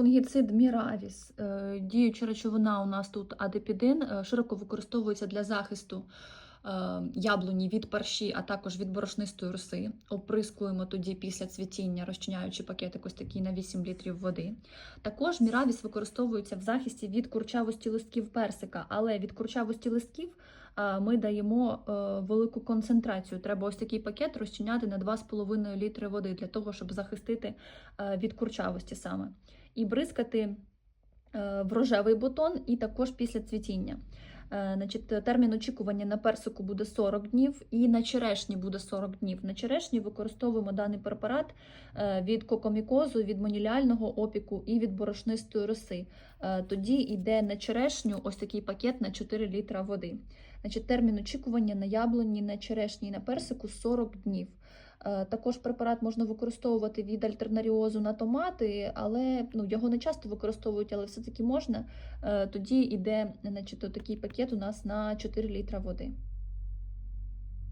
Фунгіцид Міравіс, е, діюча речовина у нас тут адепідин, е, широко використовується для захисту яблуні від парші, а також від борошнистої роси. Оприскуємо тоді після цвітіння, розчиняючи пакетик ось такий на 8 літрів води. Також міравіс використовується в захисті від курчавості листків персика, але від курчавості листків е, ми даємо е, велику концентрацію. Треба ось такий пакет розчиняти на 2,5 літри води для того, щоб захистити е, від курчавості саме. І бризкати е, в рожевий бутон і також після цвітіння. Е, Значить, термін очікування на персику буде 40 днів, і на черешні буде 40 днів. На черешні використовуємо даний препарат е, від кокомікозу, від моніліального опіку і від борошнистої роси. Е, Тоді йде на черешню ось такий пакет на 4 літра води. Значить, термін очікування на яблуні, на черешні і на персику 40 днів. Е, Також препарат можна використовувати від альтернаріозу на томати, але ну, його не часто використовують, але все-таки можна. Е, Тоді йде значить, такий пакет у нас на 4 літра води.